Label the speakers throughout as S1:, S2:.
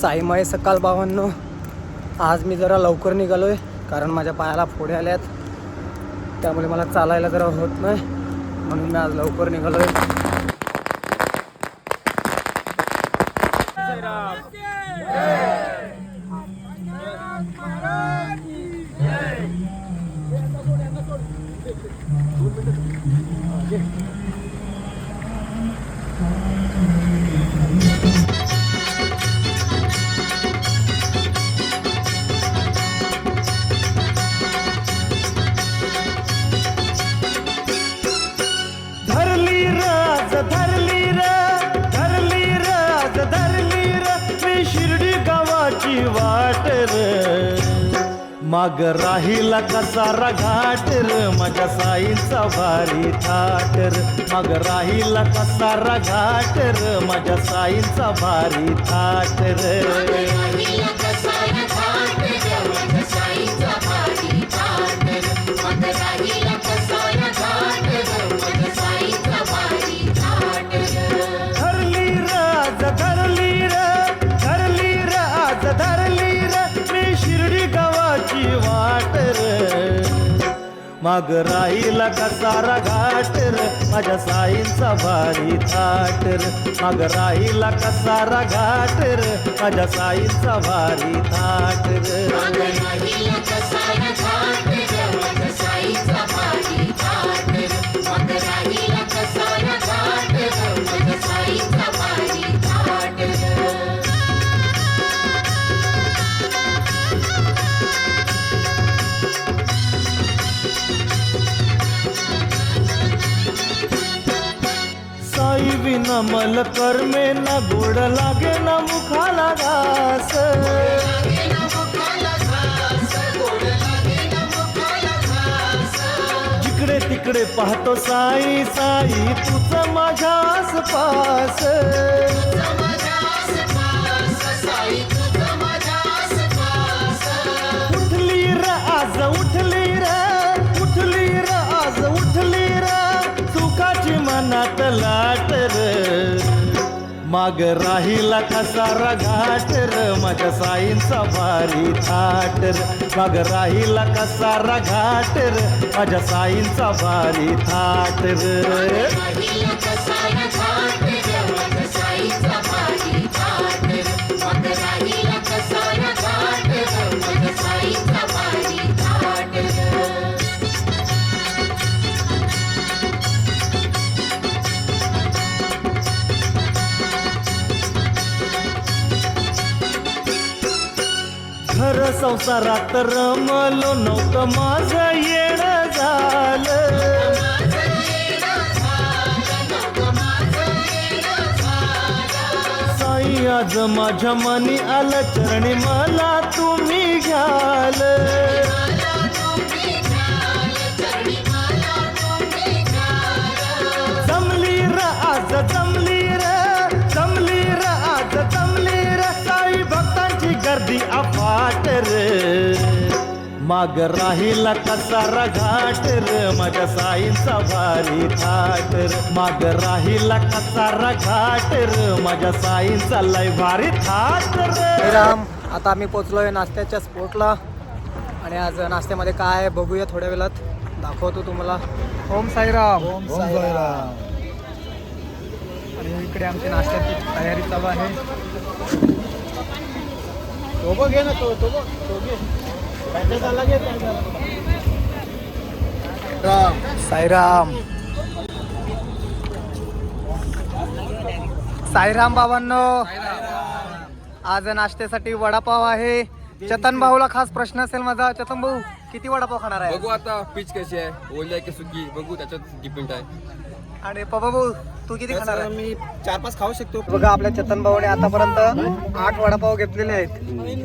S1: साईमाई सकाळ बाबांनो आज मी जरा लवकर निघालो आहे कारण माझ्या पायाला फोडे आल्यात. त्यामुळे मला चालायला जरा होत नाही. म्हणून मी आज लवकर निघालो आहे
S2: माग राहिला कसारा घाट र माझ्या साईंचा भारी थाट र. माग राहिला कसारा घाट र माझ्या साईंचा भारी थाट माग राहिला कसारा घाट माझ्या साईंचा भारी थाटर र. माग कसारा घाट माझ्या साईंचा भारी थाट र मल कर्मे ना गोड लागे ना मुखाला घास. जिकडे तिकडे पाहतो साई साई तुझ माझ्या आसपास. माग राहिला कसारा घाट र माझ्या साईंचा भारी थाट र. माग राहिला कसारा घाट र माझ्या साईंचा भारी थाट र. संसारात रमलो नव्हतं माझं येणं झालं. साई आज माझ्या मनी आलं चरणी मला तुम्ही घ्याल. जमली र आज माग राहिला कसारा घाट र माझ्या साईंचा भारी थाट र. माग राहिला कसारा घाट र माझ्या साईंचा लय भारी थाट र.
S1: राम आता आम्ही पोचलो आहे नाश्त्याच्या स्पॉटला आणि आज नाश्त्यामध्ये काय आहे बघूया थोड्या वेळात. दाखवतो तुम्हाला. ओम साईराम. ओम साईराम. आणि इकडे आमची नाश्त्याची तयारी चालू आहे. तो बघ घे ना तो तो बघ तो घे. साईराम. साईराम बाबांनो आज नाश्त्यासाठी वडापाव आहे. चतन भाऊला खास प्रश्न असेल माझा. चतन भाऊ किती वडापाव खाणार आहे?
S3: बघू आता पिच कशी आहे. ओली आहे की सुकी? बघू त्याच्यात डिपेंड आहे.
S1: आणि पप्पा भाऊ तू किती खाणार आहे?
S4: मी चार पाच खाऊ शकतो.
S1: बघा आपल्या चतन भाऊने आतापर्यंत आठ वडापाव घेतलेले आहेत.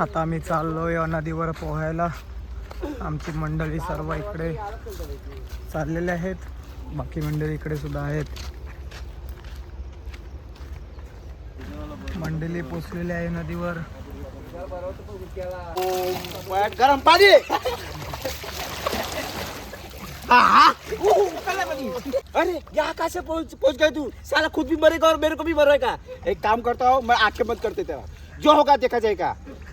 S2: आता आम्ही चाललोय नदीवर पोहायला. आमची मंडळी सर्व इकडे चाललेले आहेत. बाकी मंडळी इकडे सुद्धा आहेत. मंडळी पोचलेली आहे नदीवर.
S5: गरम पाणी!
S4: अरे यहाँ कहाँ से पहुंच पहुंच गए तू. साला खुद भी मरेगा और मेरे को भी मरेगा. एक काम करता हूँ मैं आंखें बंद करते तेरा. जो होगा देखा जाएगा.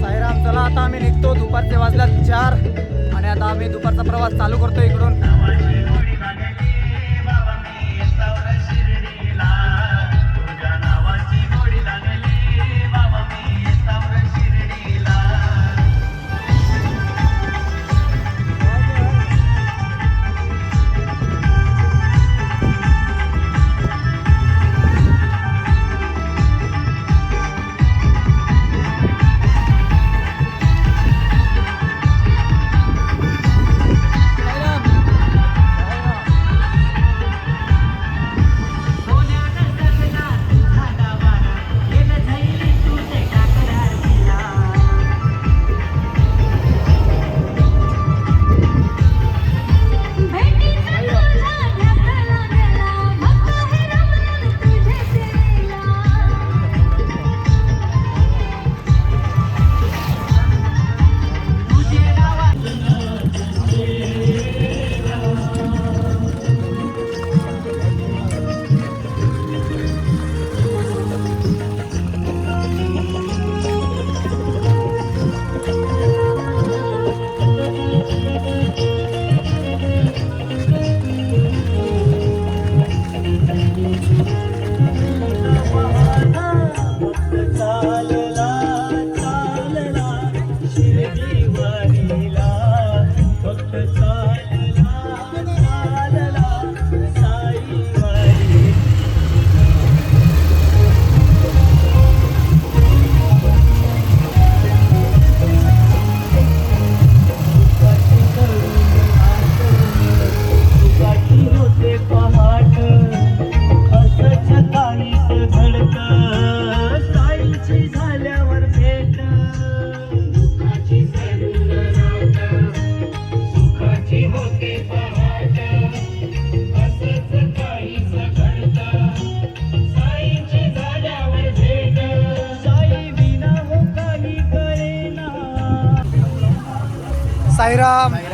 S2: साईराम चला आता आम्ही निघतो. दुपारचे वाजल्यात चार. आणि आता आम्ही दुपारचा प्रवास चालू करतो इकडून.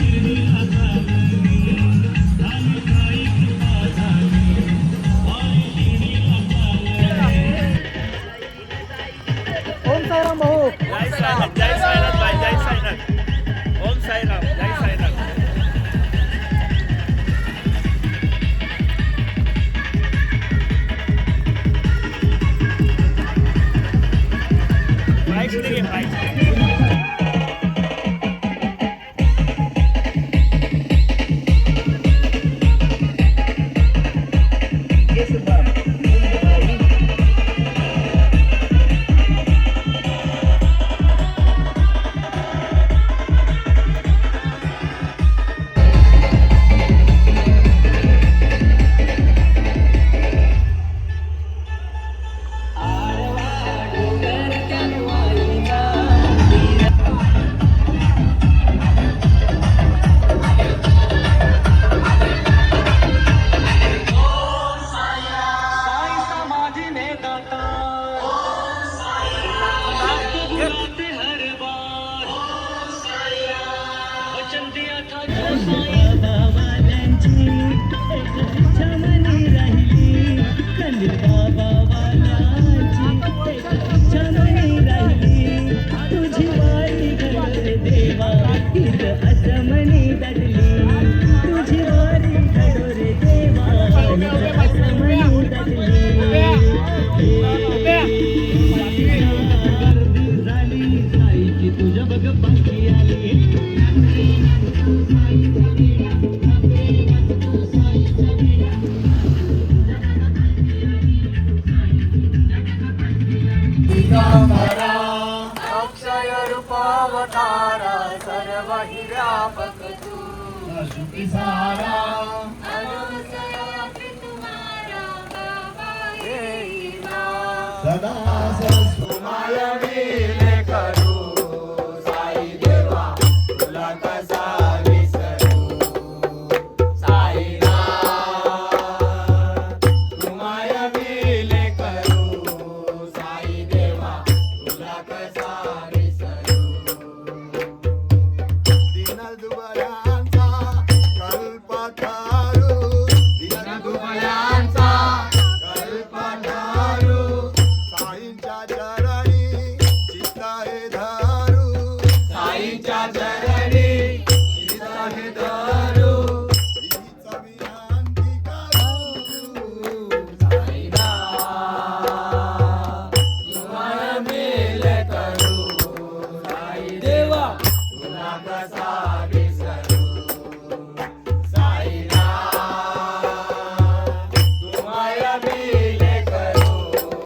S1: Thank you. व्यापक तू
S2: दिनदुबळ्यांचा